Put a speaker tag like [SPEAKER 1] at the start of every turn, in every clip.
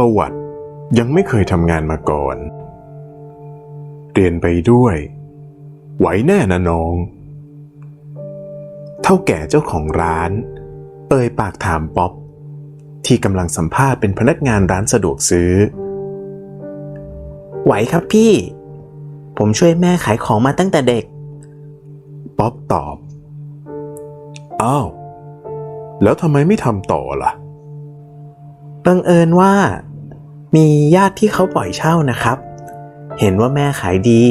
[SPEAKER 1] ประวัติ ยังไม่เคยทำงานมาก่อน เรียนไปด้วย ไหวแน่นะน้อง เท่าแก่เจ้าของร้านเอ่ยปากถามป๊อปที่กำลังสัมภาษณ์เป็นพนักงานร้านสะดวกซื้อ
[SPEAKER 2] ไหวครับพี่ ผมช่วยแม่ขายของมาตั้งแต่เด็ก
[SPEAKER 1] ป๊อปตอบ อ้าว แล้วทำไมไม่ทำต่อล่ะ
[SPEAKER 2] บังเอิญว่า มีญาติที่เขาปล่อยเช่านะครับ เห็นว่าแม่ขายดี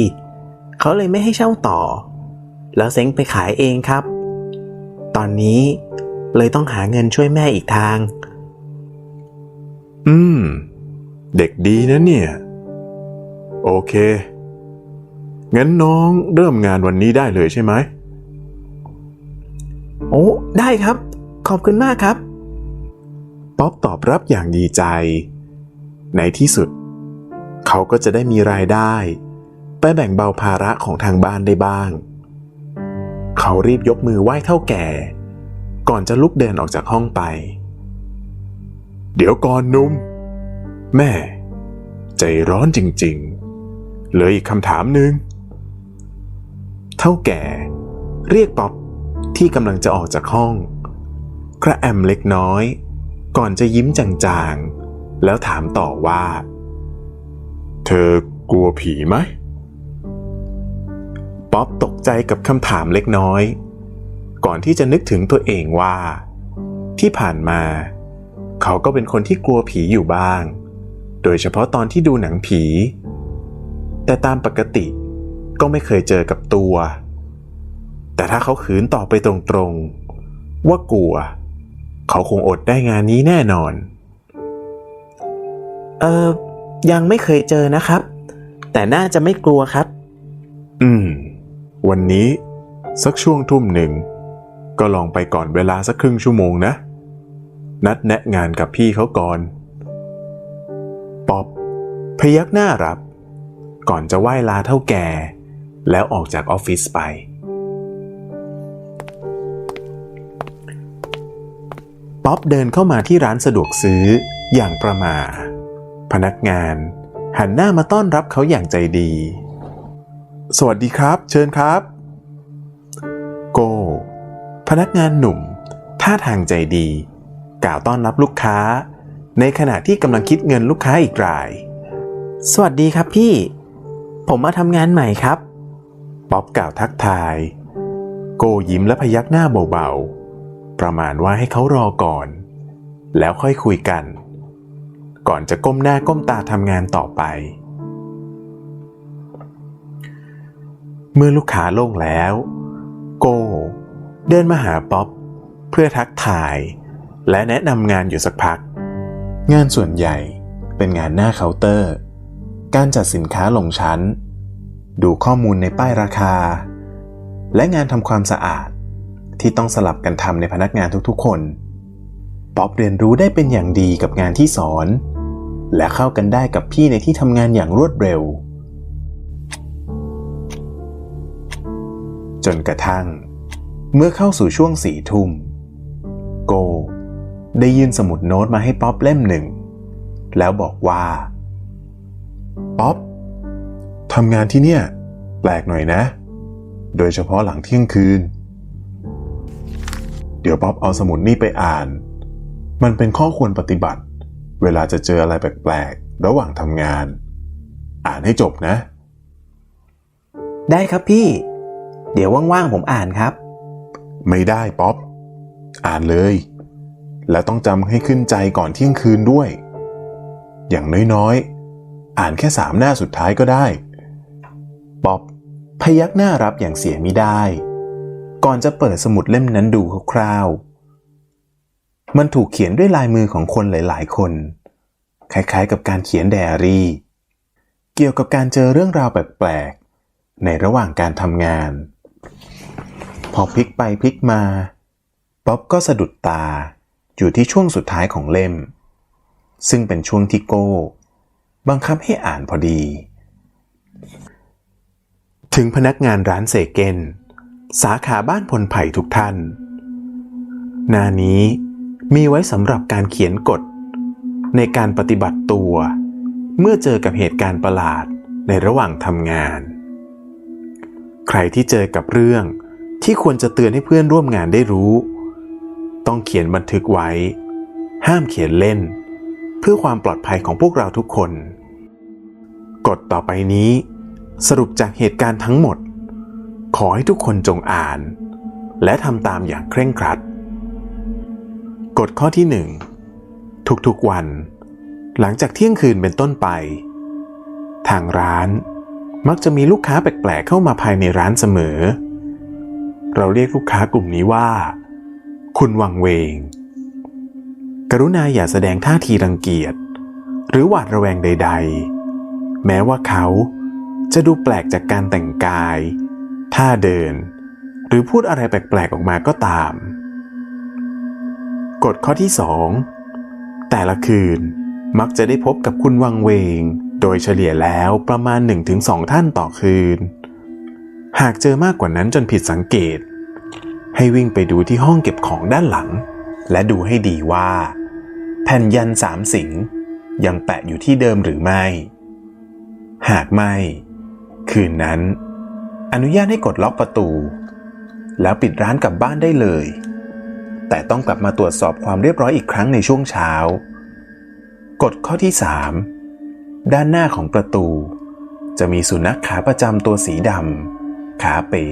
[SPEAKER 2] เขาเลยไม่ให้เช่าต่อ แล้วเซ้งไปขายเองครับ ตอนนี้เลยต้องหาเงินช่วยแม่อีกทาง
[SPEAKER 1] อืม เด็กดีนะเนี่ย โอเค งั้นน้องเริ่มงานวันนี้ได้เลยใช่ไหม
[SPEAKER 2] โอ้ ได้ครับ ขอบคุณมากครับ
[SPEAKER 1] ป๊อปตอบรับอย่างดีใจ ในที่สุด เขาก็จะได้มีรายได้ไปแบ่งเบาภาระของทางบ้านได้บ้าง เขารีบยกมือไหว้เท่าแก่ ก่อนจะลุกเดินออกจากห้องไป เดี๋ยวก่อนนุ่ม แม่ ใจร้อนจริงๆเลยอีกคำถามหนึ่งเท่าแก่ เรียกป๊อปที่กำลังจะออกจากห้อง กระแอมเล็กน้อย ก่อนจะยิ้มจางๆ แล้วถามต่อว่า เธอกลัวผีไหม ป๊อปตกใจกับคำถามเล็กน้อย ก่อนที่จะนึกถึงตัวเองว่า ที่ผ่านมา เขาก็เป็นคนที่กลัวผีอยู่บ้าง โดยเฉพาะตอนที่ดูหนังผี แต่ตามปกติก็ไม่เคยเจอกับตัว แต่ถ้าเขาขืนต่อไปตรงๆ ว่ากลัว เขาคงอดได้งานนี้แน่นอน
[SPEAKER 2] เออยังไม่เคยเจอนะครับ แต่น่าจะไม่กลัวครับ
[SPEAKER 1] อืม วันนี้ สักช่วงทุ่มหนึ่ง ก็ลองไปก่อนเวลาสักครึ่งชั่วโมงนะ นัดแนะงานกับพี่เขาก่อน ป๊อบ พยักหน้ารับ ก่อนจะไหว้ลาเท่าแก่ แล้วออกจากออฟฟิศไป ป๊อบเดินเข้ามาที่ร้านสะดวกซื้ออย่างประมา พนักงาน หันหน้ามาต้อนรับเขาอย่างใจดี สวัสดีครับ เชิญครับ โก พนักงานหนุ่ม ท่าทางใจดี กล่าวต้อนรับลูกค้า ในขณะที่กำลังคิดเงินลูกค้าอีกราย
[SPEAKER 2] สวัสดีครับพี่ ผมมาทำงานใหม่ครับ
[SPEAKER 1] ป๊อบกล่าวทักทาย โกยิ้มและพยักหน้าเบาๆ ประมาณว่าให้เขารอก่อน แล้วค่อยคุยกัน ก่อนจะก้มหน้าก้มตาทำงานต่อไป เมื่อลูกค้าโล่งแล้ว โก เดินมาหาป๊อปเพื่อทักทาย และแนะนำงานอยู่สักพัก งานส่วนใหญ่เป็นงานหน้าเคาน์เตอร์ การจัดสินค้าลงชั้น ดูข้อมูลในป้ายราคา และงานทำความสะอาดที่ต้องสลับกันทำในพนักงานทุกๆคน ป๊อปเรียนรู้ได้เป็นอย่างดีกับงานที่สอน และเข้ากันได้กับพี่ในที่ทำงานอย่างรวดเร็ว จนกระทั่ง เมื่อเข้าสู่ช่วงสี่ทุ่ม โก ได้ยื่นสมุดโน้ตมาให้ป๊อปเล่มหนึ่ง แล้วบอกว่า ป๊อปทำงานที่เนี่ย แปลกหน่อยนะ โดยเฉพาะหลังเที่ยงคืน เดี๋ยวป๊อปเอาสมุดนี่ไปอ่าน มันเป็นข้อควรปฏิบัติ เวลาจะเจออะไรแปลกๆ ระหว่างทำงาน อ่านให้จบนะ
[SPEAKER 2] ได้ครับพี่ เดี๋ยวว่างๆผมอ่านครับ
[SPEAKER 1] ไม่ได้ป๊อป อ่านเลย แล้วต้องจำให้ขึ้นใจก่อนเที่ยงคืนด้วย อย่างน้อยๆ อ่านแค่สามหน้าสุดท้ายก็ได้ ป๊อปพยักหน้ารับอย่างเสียมิได้ ก่อนจะเปิดสมุดเล่มนั้นดูคร่าวๆมันถูกเขียนด้วยลายมือของคนหลาย ๆ คน คล้ายๆ กับการเขียนไดอารี่ เกี่ยวกับการเจอเรื่องราวแปลกๆ ในระหว่างการทำงาน พอพลิกไปพลิกมาป๊อปก็สะดุดตาอยู่ที่ช่วงสุดท้ายของเล่ม ซึ่งเป็นช่วงที่โก้ บังคับให้อ่านพอดี ถึงพนักงานร้านเซเกนสาขาบ้านพลไผ่ทุกท่าน หน้านี้มีไว้สำหรับการเขียนกฎ ในการปฏิบัติตัว เมื่อเจอกับเหตุการณ์ประหลาดในระหว่างทำงาน ใครที่เจอกับเรื่องที่ควรจะเตือนให้เพื่อนร่วมงานได้รู้ ต้องเขียนบันทึกไว้ ห้ามเขียนเล่น เพื่อความปลอดภัยของพวกเราทุกคน กฎต่อไปนี้ สรุปจากเหตุการณ์ทั้งหมด ขอให้ทุกคนจงอ่าน และทำตามอย่างเคร่งครัด กฎข้อที่หนึ่ง ทุกๆวัน หลังจากเที่ยงคืนเป็นต้นไป ทางร้านมักจะมีลูกค้าแปลกๆเข้ามาภายในร้านเสมอ เราเรียกลูกค้ากลุ่มนี้ว่า คุณวังเวง กรุณาอย่าแสดงท่าทีรังเกียจ หรือหวาดระแวงใด ๆ แม้ว่าเขาจะดูแปลกจากการแต่งกาย ท่าเดิน หรือพูดอะไรแปลกๆออกมาก็ตาม กฎข้อที่ 2 แต่ละคืน มักจะได้พบกับคุณวังเวง โดยเฉลี่ยแล้วประมาณ 1-2 ท่านต่อคืน หากเจอมากกว่านั้นจนผิดสังเกต ให้วิ่งไปดูที่ห้องเก็บของด้านหลัง และดูให้ดีว่า แผ่นยันสามสิงยังแปะอยู่ที่เดิมหรือไม่ หากไม่ คืนนั้น อนุญาตให้กดล็อกประตู แล้วปิดร้านกลับบ้านได้เลย แต่ต้องกลับมาตรวจสอบความเรียบร้อยอีกครั้งในช่วงเช้ากฎข้อที่ 3 ด้านหน้าของประตู จะมีสุนัขขาประจำตัวสีดำขาเป๋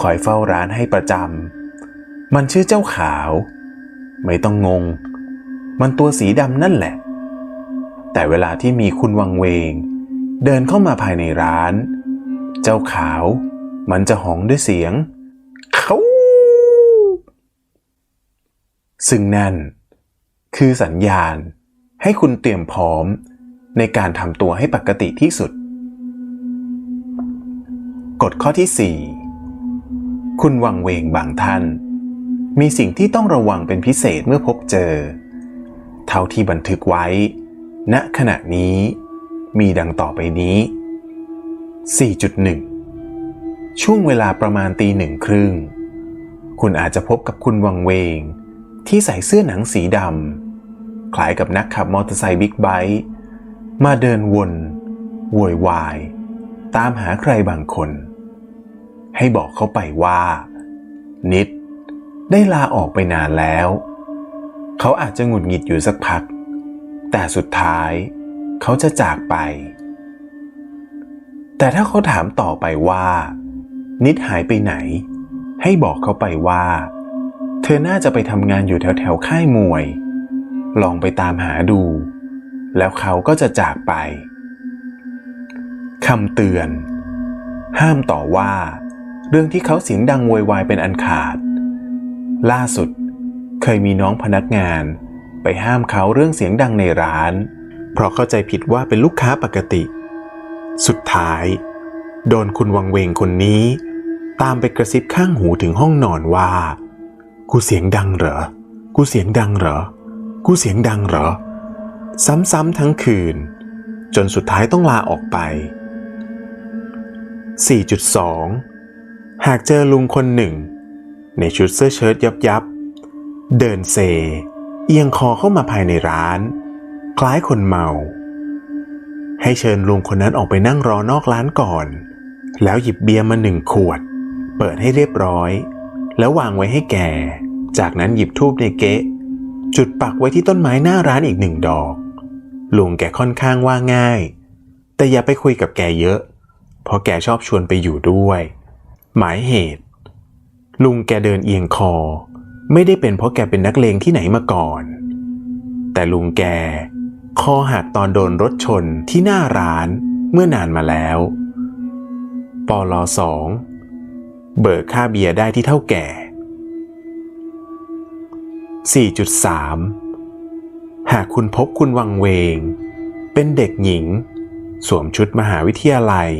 [SPEAKER 1] คอยเฝ้าร้านให้ประจำมันชื่อเจ้าขาว ไม่ต้องงง มันตัวสีดำนั่นแหละ แต่เวลาที่มีคุณวังเวง เดินเข้ามาภายในร้าน เจ้าขาว มันจะหองด้วยเสียง เขา ซึ่งนั่น คือสัญญาณให้คุณเตรียมพร้อมในการทำตัวให้ปกติที่สุด กฎข้อที่ 4 คุณวังเวงบางท่าน มีสิ่งที่ต้องระวังเป็นพิเศษเมื่อพบเจอ เท่าที่บันทึกไว้ ณขณะนี้มีดังต่อไปนี้ 4.1 ช่วงเวลาประมาณตีหนึ่งครึ่ง คุณอาจจะพบกับคุณวังเวง ที่ใส่เสื้อหนังสีดำคล้ายกับนักขับมอเตอร์ไซค์บิ๊กไบค์มาเดินวนโวยวาย ตามหาใครบางคน ให้บอกเขาไปว่า นิด ได้ลาออกไปนานแล้ว เขาอาจจะหงุดหงิดอยู่สักพัก แต่สุดท้าย เขาจะจากไป แต่ถ้าเขาถามต่อไปว่า นิดหายไปไหน ให้บอกเขาไปว่า อน่าจะไปทำงานอยู่แถวแถวค่ายมวย ลองไปตามหาดู แล้วเขาก็จะจากไปคำเตือน ห้ามต่อว่า เรื่องที่เขาเสียงดังโวยวายเป็นอันขาด ล่าสุดเคยมีน้องพนักงาน ไปห้ามเขาเรื่องเสียงดังในร้าน เพราะเข้าใจผิดว่าเป็นลูกค้าปกติ สุดท้าย โดนคุณวังเวงคนนี้ ตามไปกระซิบข้างหูถึงห้องนอนว่า กูเสียงดังเหรอ กูเสียงดังเหรอ กูเสียงดังเหรอ ซ้ำๆทั้งคืน จนสุดท้ายต้องลาออกไป 4.2 หากเจอลุงคนหนึ่ง ในชุดเสื้อเชิ้ตยับยับๆเดินเซ เอียงคอเข้ามาภายในร้าน คล้ายคนเมา ให้เชิญลุงคนนั้นออกไปนั่งรอนอกร้านก่อน แล้วหยิบเบียร์มาหนึ่งขวด เปิดให้เรียบร้อย แล้ววางไว้ให้แก จากนั้นหยิบทูบในเก๊ะ จุดปักไว้ที่ต้นไม้หน้าร้านอีกหนึ่งดอก ลุงแกค่อนข้างว่าง่าย แต่อย่าไปคุยกับแกเยอะ เพราะแกชอบชวนไปอยู่ด้วย หมายเหตุ ลุงแกเดินเอียงคอ ไม่ได้เป็นเพราะแกเป็นนักเลงที่ไหนมาก่อน แต่ลุงแก คอหักตอนโดนรถชนที่หน้าร้านเมื่อนานมาแล้วปลสอง เบิกค่าเบียร์ได้ที่เท่าแก่ 4.3 หากคุณพบคุณวังเวง เป็นเด็กหญิง สวมชุดมหาวิทยาลัย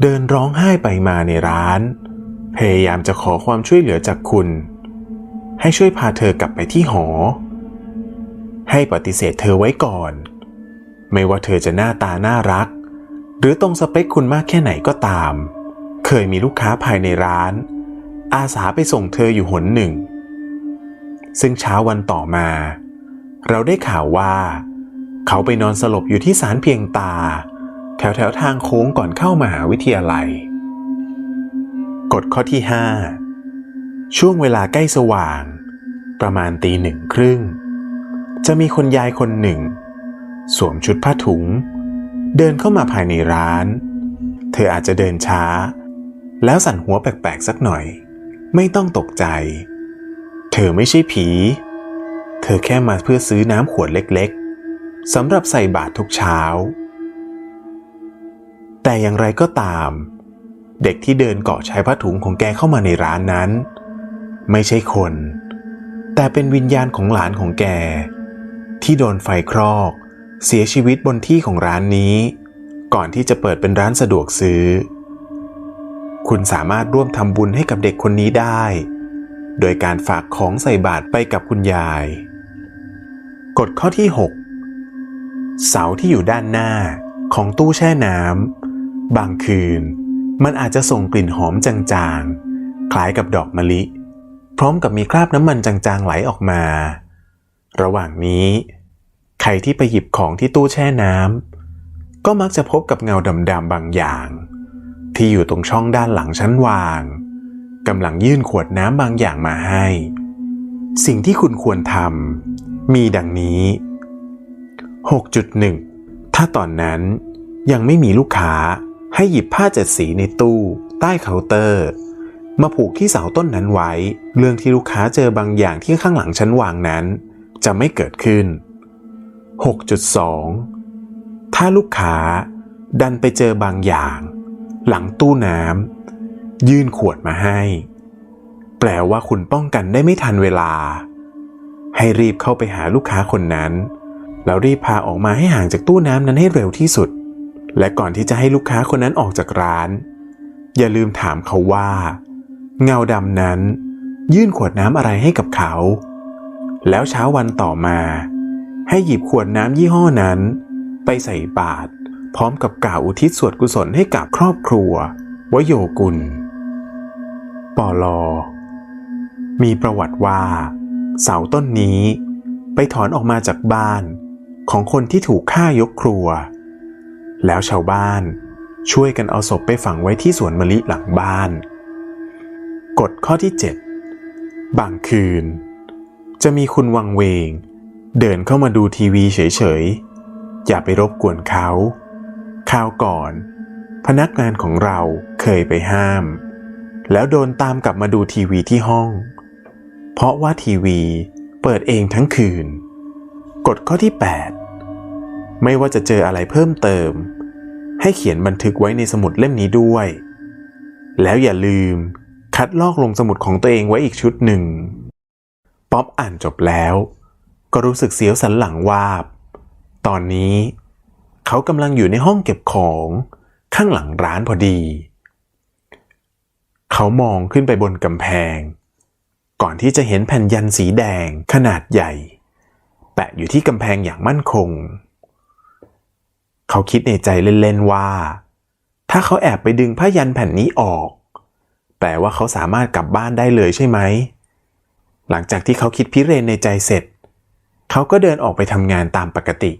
[SPEAKER 1] เดินร้องไห้ไปมาในร้าน พยายามจะขอความช่วยเหลือจากคุณ ให้ช่วยพาเธอกลับไปที่หอ ให้ปฏิเสธเธอไว้ก่อน ไม่ว่าเธอจะหน้าตาน่ารัก หรือตรงสเปคคุณมากแค่ไหนก็ตาม เคยมีลูกค้าภายในร้าน อาสาไปส่งเธออยู่หนหนึ่ง ซึ่งเช้าวันต่อมา เราได้ข่าวว่า เขาไปนอนสลบอยู่ที่ศาลเพียงตา แถวแถวทางโค้งก่อนเข้ามหาวิทยาลัย กฎข้อที่ 5 ช่วงเวลาใกล้สว่าง ประมาณตีหนึ่งครึ่ง จะมีคนยายคนหนึ่ง สวมชุดผ้าถุง เดินเข้ามาภายในร้านเธออาจจะเดินช้า แล้วสั่นหัวแปลกๆสักหน่อย ไม่ต้องตกใจ เธอไม่ใช่ผี เธอแค่มาเพื่อซื้อน้ำขวดเล็กๆสำหรับใส่บาตรทุกเช้า แต่อย่างไรก็ตาม เด็กที่เดินเกาะชายผ้าถุงของแกเข้ามาในร้านนั้น ไม่ใช่คน แต่เป็นวิญญาณของหลานของแก ที่โดนไฟคลอก เสียชีวิตบนที่ของร้านนี้ ก่อนที่จะเปิดเป็นร้านสะดวกซื้อ คุณสามารถร่วมทำบุญให้กับเด็กคนนี้ได้ โดยการฝากของใส่บาตรไปกับคุณยาย กฎข้อที่ 6 เสาที่อยู่ด้านหน้าของตู้แช่น้ำบางคืน มันอาจจะส่งกลิ่นหอมจางๆ คล้ายกับดอกมะลิ พร้อมกับมีคราบน้ำมันจางๆไหลออกมา ระหว่างนี้ ใครที่ไปหยิบของที่ตู้แช่น้ำก็มักจะพบกับเงาดำๆบางอย่าง ที่อยู่ตรงช่องด้านหลังชั้นวางกำลังยื่นขวดน้ำบางอย่างมาให้ สิ่งที่คุณควรทำมีดังนี้ 6.1 ถ้าตอนนั้นยังไม่มีลูกค้าให้หยิบผ้าเจ็ดสีในตู้ ใต้เคาน์เตอร์ มาผูกที่เสาต้นนั้นไว้ เรื่องที่ลูกค้าเจอบางอย่างที่ข้างหลังชั้นวางนั้น จะไม่เกิดขึ้น 6.2 ถ้าลูกค้าดันไปเจอบางอย่าง หลังตู้น้ำยื่นขวดมาให้ แปลว่าคุณป้องกันได้ไม่ทันเวลา ให้รีบเข้าไปหาลูกค้าคนนั้น แล้วรีบพาออกมาให้ห่างจากตู้น้ำนั้นให้เร็วที่สุด และก่อนที่จะให้ลูกค้าคนนั้นออกจากร้าน อย่าลืมถามเขาว่า เงาดำนั้น ยื่นขวดน้ำอะไรให้กับเขา แล้วเช้าวันต่อมา ให้หยิบขวดน้ำยี่ห้อนั้น ไปใส่บาตร พร้อมกับกล่าวอุทิศส่วนกุศลให้กับครอบครัว วโยกุล ปอลอ มีประวัติว่า เสาต้นนี้ ไปถอนออกมาจากบ้านของคนที่ถูกฆ่ายกครัว แล้วชาวบ้านช่วยกันเอาศพไปฝังไว้ที่สวนมะลิหลังบ้าน กฎข้อที่ 7 บางคืน จะมีคุณวังเวง เดินเข้ามาดูทีวีเฉยๆ อย่าไปรบกวนเขา คราวก่อน พนักงานของเราเคยไปห้าม แล้วโดนตามกลับมาดูทีวีที่ห้อง เพราะว่าทีวีเปิดเองทั้งคืน กฎข้อที่ 8 ไม่ว่าจะเจออะไรเพิ่มเติม ให้เขียนบันทึกไว้ในสมุดเล่มนี้ด้วย แล้วอย่าลืมคัดลอกลงสมุดของตัวเองไว้อีกชุดหนึ่ง ป๊อปอ่านจบแล้ว ก็รู้สึกเสียวสันหลังวาบ ตอนนี้ เขากำลังอยู่ในห้องเก็บของข้างหลังร้านพอดี เขามองขึ้นไปบนกำแพง ก่อนที่จะเห็นแผ่นยันสีแดงขนาดใหญ่ แปะอยู่ที่กำแพงอย่างมั่นคง เขาคิดในใจเล่นๆว่า ถ้าเขาแอบไปดึงผ้ายันแผ่นนี้ออก แปลว่าเขาสามารถกลับบ้านได้เลยใช่ไหม หลังจากที่เขาคิดพิเรนในใจเสร็จ เขาก็เดินออกไปทำงานตามปกติ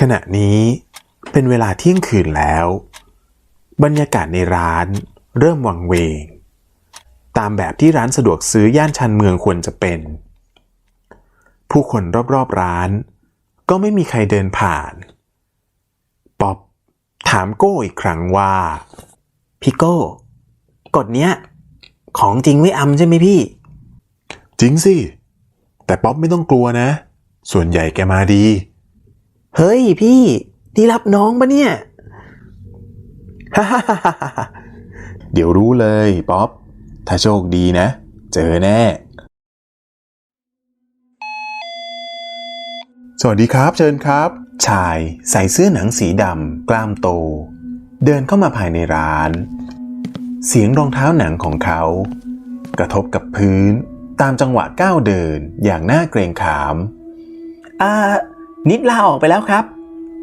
[SPEAKER 1] ขณะนี้เป็นเวลาเที่ยงคืนแล้ว บรรยากาศในร้านเริ่มวังเวง ตามแบบที่ร้านสะดวกซื้อย่านชันเมืองควรจะเป็น ผู้คนรอบๆร้าน ก็ไม่มีใครเดินผ่าน ป๊อปถามโก้อีกครั้งว่า พี่โก้ กฎเนี้ย ของจริงไม่อำใช่ไหมพี่
[SPEAKER 2] จริงสิ แต่ป๊อปไม่ต้องกลัวนะ ส่วนใหญ่แกมาดี
[SPEAKER 1] เฮ้ยพี่นี่รับน้องปะเนี่ยฮ่าฮ่าฮ่า
[SPEAKER 2] เดี๋ยวรู้เลยป๊อป ถ้าโชคดีนะ เจอแน่ สวัสดีครับเชิญครับ
[SPEAKER 1] ชายใส่เสื้อหนังสีดำกล้ามโต เดินเข้ามาภายในร้าน เสียงรองเท้าหนังของเขา กระทบกับพื้นตามจังหวะก้าวเดินอย่างน่าเกรงขาม อ่า นิดลาออกไปแล้วครับ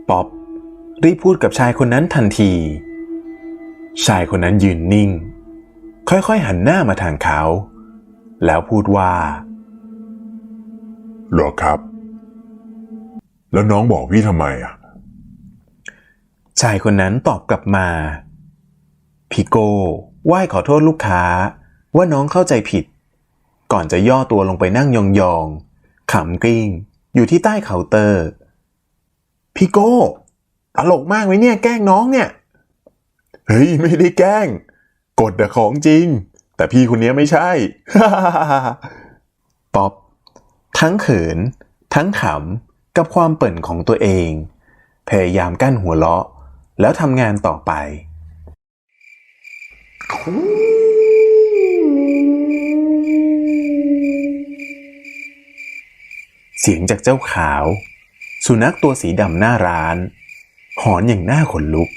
[SPEAKER 1] ป๊อปรีบพูดกับชายคนนั้นทันที ชายคนนั้นยืนนิ่ง ค่อยๆหันหน้ามาทางเขา แล้วพูดว่า
[SPEAKER 3] เหรอครับ แล้วน้องบอกพี่ทำไมอะ
[SPEAKER 1] ชายคนนั้นตอบกลับมาพี่โก้ไหว้ขอโทษลูกค้าว่าน้องเข้าใจผิด ก่อนจะย่อตัวลงไปนั่งยองๆขำกริ้ง อยู่ที่ใต้เคาน์เตอร์ พี่โก้ตลกมากไหมเนี่ย แกล้งน้องเนี่ย เฮ้ย ไม่ได้แกล้ง กดแต่ของจริง แต่พี่คนนี้ไม่ใช่ ป๊อปทั้งเขิน ทั้งขำ กับความเปิ่นของตัวเอง พยายามกั้นหัวเราะ แล้วทำงานต่อไป เสียงจากเจ้าขาว สุนัขตัวสีดำหน้าร้าน หอนอย่างหน้าขนลุก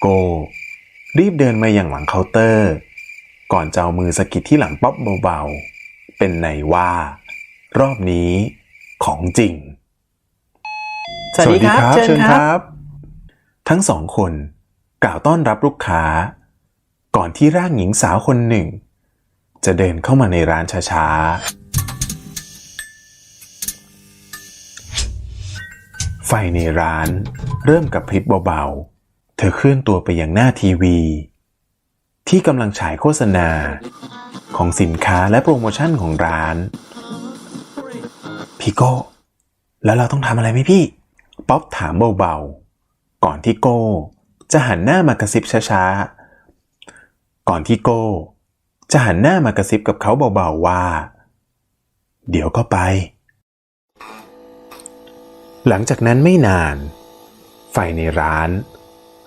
[SPEAKER 1] โก รีบเดินมาอย่างหลังเคาน์เตอร์ ก่อนจะเอามือสะกิดที่หลังป๊อปเบาๆ เป็นในว่า รอบนี้ของจริง
[SPEAKER 2] สวัสดีครับ
[SPEAKER 1] สวัส
[SPEAKER 2] เชิญครับ
[SPEAKER 1] ทั้งสองคนกล่าวต้อนรับลูกค้า ก่อนที่ร่างหญิงสาวคนหนึ่ง จะเดินเข้ามาในร้านช้าๆ ไฟในร้านเริ่มกับพริบเบาๆ เธอเคลื่อนตัวไปยังหน้าทีวี ที่กำลังฉายโฆษณา ของสินค้าและโปรโมชั่นของร้าน พี่โก้ แล้วเราต้องทำอะไรไหมพี่ ป๊อปถามเบาๆ ก่อนที่โก้ จะหันหน้ามากระซิบช้าๆ ก่อนที่โก้ จะหันหน้ามากระซิบกับเขาเบาๆว่า เดี๋ยวก็ไป หลังจากนั้นไม่นาน ไฟในร้าน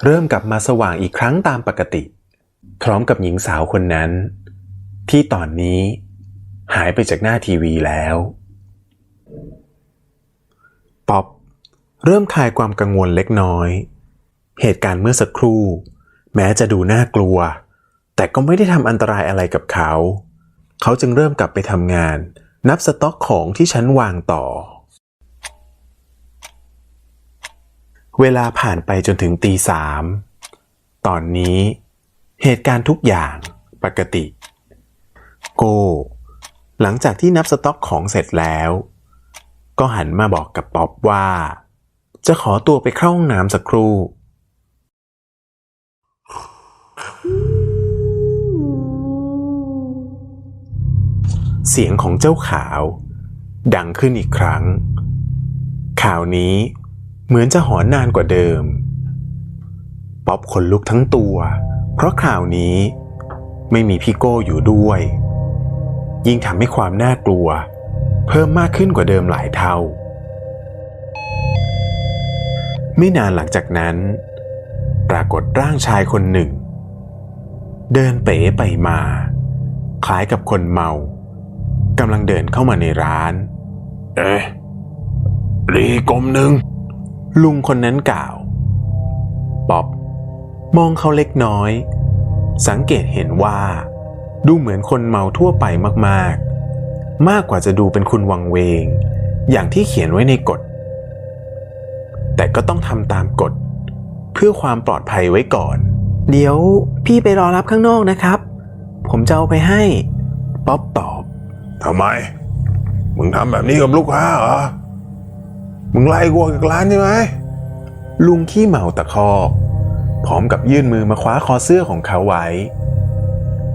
[SPEAKER 1] เริ่มกลับมาสว่างอีกครั้งตามปกติ พร้อมกับหญิงสาวคนนั้น ที่ตอนนี้หายไปจากหน้าทีวีแล้วป๊อปเริ่มคลายความกังวลเล็กน้อย เหตุการณ์เมื่อสักครู่ แม้จะดูน่ากลัว แต่ก็ไม่ได้ทำอันตรายอะไรกับเขา เขาจึงเริ่มกลับไปทำงาน นับสต็อกของที่ชั้นวางต่อ เวลาผ่านไปจนถึงตีสาม ตอนนี้เหตุการณ์ทุกอย่างปกติ โก หลังจากที่นับสต็อกของเสร็จแล้ว ก็หันมาบอกกับป๊อปว่า จะขอตัวไปเข้าห้องน้ำสักครู่ เสียงของเจ้าขาว ดังขึ้นอีกครั้ง ข่าวนี้ เหมือนจะหอนนานกว่าเดิม ป๊อปขนลุกทั้งตัว เพราะข่าวนี้ไม่มีพี่โก้อยู่ด้วย ยิ่งทำให้ความน่ากลัว เพิ่มมากขึ้นกว่าเดิมหลายเท่า ไม่นานหลังจากนั้น ปรากฏร่างชายคนหนึ่ง เดินเป๋ไปมา คล้ายกับคนเมากำลังเดินเข้ามาในร้าน เอ๊ะรีกลมหนึ่ง ลุงคนนั้นกล่าว ป๊อบมองเขาเล็กน้อย สังเกตเห็นว่า ดูเหมือนคนเมาทั่วไปมากๆ มากกว่าจะดูเป็นคุณวังเวง อย่างที่เขียนไว้ในกฎ แต่ก็ต้องทำตามกฎ เพื่อความปลอดภัยไว้ก่อน
[SPEAKER 2] เดี๋ยวพี่ไปรอรับข้างนอกนะครับ ผมจะเอาไปให้
[SPEAKER 1] ป๊อบตอบ
[SPEAKER 3] ทำไม มึงทำแบบนี้กับลูกค้าเหรอ มึงไล่กูออกจากร้านใช่ไหม
[SPEAKER 1] ลุงขี้เมาตะคอกพร้อมกับยื่นมือมาคว้าคอเสื้อของเขาไว้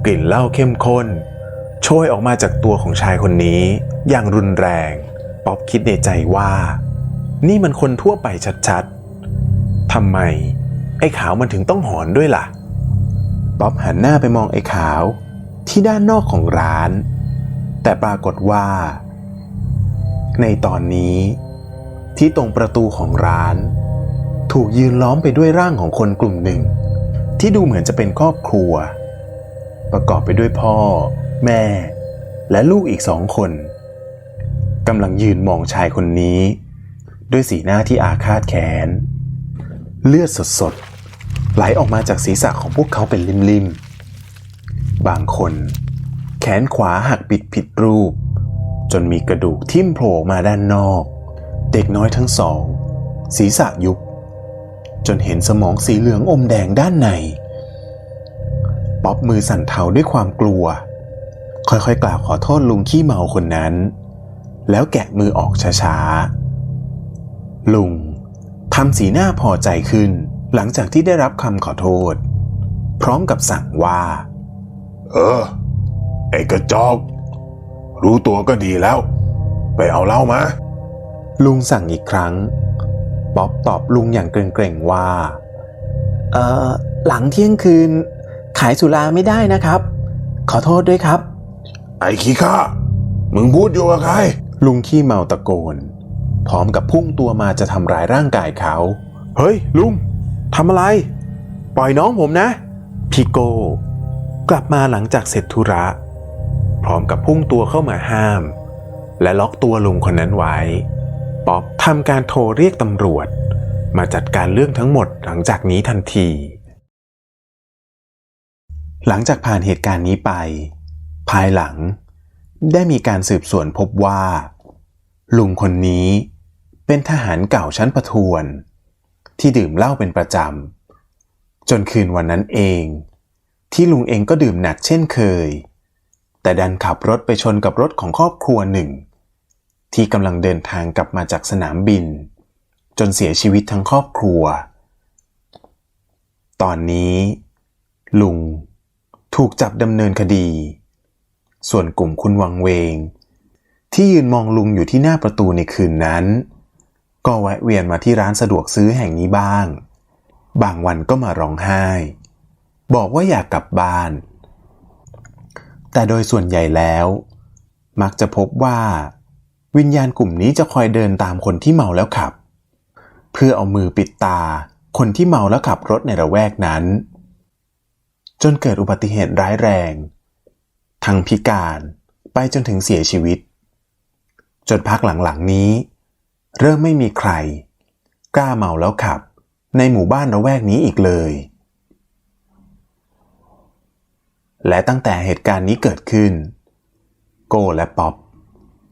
[SPEAKER 1] กลิ่นเหล้าเข้มข้นโชยออกมาจากตัวของชายคนนี้ อย่างรุนแรง ป๊อบคิดในใจว่า นี่มันคนทั่วไปชัดๆทำไม ไอ้ขาวมันถึงต้องหอนด้วยล่ะ ป๊อบหันหน้าไปมองไอ้ขาวที่ด้านนอกของร้าน แต่ปรากฏว่า ในตอนนี้ ที่ตรงประตูของร้าน ถูกยืนล้อมไปด้วยร่างของคนกลุ่มหนึ่ง ที่ดูเหมือนจะเป็นครอบครัว ประกอบไปด้วยพ่อ แม่ และลูกอีกสองคนกำลังยืนมองชายคนนี้ ด้วยสีหน้าที่อาฆาตแค้นเลือดสดๆไหลออกมาจากศีรษะของพวกเขาเป็นริมๆ บางคน แขนขวาหักปิดผิดรูป จนมีกระดูกทิ่มโผล่มาด้านนอก เด็กน้อยทั้งสอง ศีรษะยุบจนเห็นสมองสีเหลืองอมแดงด้านใน ป๊อบมือสั่นเทาด้วยความกลัว ค่อยๆกล่าวขอโทษลุงขี้เมาคนนั้น แล้วแกะมือออกช้าๆ ลุงทำสีหน้าพอใจขึ้น หลังจากที่ได้รับคำขอโทษ พร้อมกับสั่งว่า
[SPEAKER 3] เออ ไอ้กระจอก รู้ตัวก็ดีแล้ว ไปเอาเหล้ามา
[SPEAKER 1] ลุงสั่งอีกครั้งป๊อบตอบลุงอย่างเกรงๆว่า
[SPEAKER 2] เอ่อหลังเที่ยงคืน ขายสุราไม่ได้นะครับ ขอโทษด้วยครับ
[SPEAKER 3] ไอ้ขี้ข้ามึงพูดอยู่กับใคร
[SPEAKER 1] ลุงขี้เมาตะโกน พร้อมกับพุ่งตัวมาจะทำร้ายร่างกายเขา เฮ้ย ลุงทำอะไร ปล่อยน้องผมนะ พี่โก กลับมาหลังจากเสร็จธุระ พร้อมกับพุ่งตัวเข้ามาห้าม และล็อกตัวลุงคนนั้นไว้ ป๊อบทำการโทรเรียกตำรวจ มาจัดการเรื่องทั้งหมดหลังจากนี้ทันที หลังจากผ่านเหตุการณ์นี้ไป ภายหลัง ได้มีการสืบสวนพบว่า ลุงคนนี้เป็นทหารเก่าชั้นประทวน ที่ดื่มเหล้าเป็นประจำ จนคืนวันนั้นเอง ที่ลุงเองก็ดื่มหนักเช่นเคย แต่ดันขับรถไปชนกับรถของครอบครัวหนึ่ง ที่กำลังเดินทางกลับมาจากสนามบิน จนเสียชีวิตทั้งครอบครัว ตอนนี้ ลุง ถูกจับดำเนินคดี ส่วนกลุ่มคุณวังเวง ที่ยืนมองลุงอยู่ที่หน้าประตูในคืนนั้น ก็แวะเวียนมาที่ร้านสะดวกซื้อแห่งนี้บ้าง บางวันก็มาร้องไห้ บอกว่าอยากกลับบ้าน แต่โดยส่วนใหญ่แล้ว มักจะพบว่า วิญญาณกลุ่มนี้จะคอยเดินตามคนที่เมาแล้วขับ เพื่อเอามือปิดตา คนที่เมาแล้วขับรถในระแวกนั้น จนเกิดอุบัติเหตุร้ายแรง ทั้งพิการไปจนถึงเสียชีวิต จนพักหลังๆนี้ เริ่มไม่มีใคร กล้าเมาแล้วขับ ในหมู่บ้านระแวกนี้อีกเลย และตั้งแต่เหตุการณ์นี้เกิดขึ้น โกและป๊อป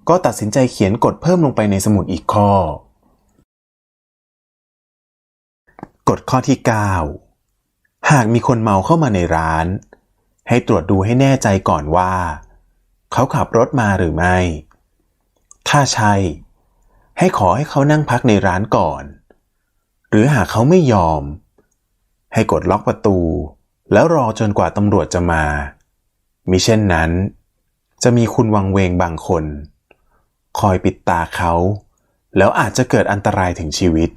[SPEAKER 1] ก็ตัดสินใจเขียนกฎเพิ่มลงไปในสมุดอีกข้อ กฎข้อที่ 9 หากมีคนเมาเข้ามาในร้าน ให้ตรวจดูให้แน่ใจก่อนว่า เขาขับรถมาหรือไม่ ถ้าใช่ ให้ขอให้เขานั่งพักในร้านก่อน หรือหากเขาไม่ยอม ให้กดล็อกประตู แล้วรอจนกว่าตำรวจจะมามิเช่นนั้นจะมีคุณวังเวงบางคน คอยปิดตาเขา แล้วอาจจะเกิดอันตรายถึงชีวิต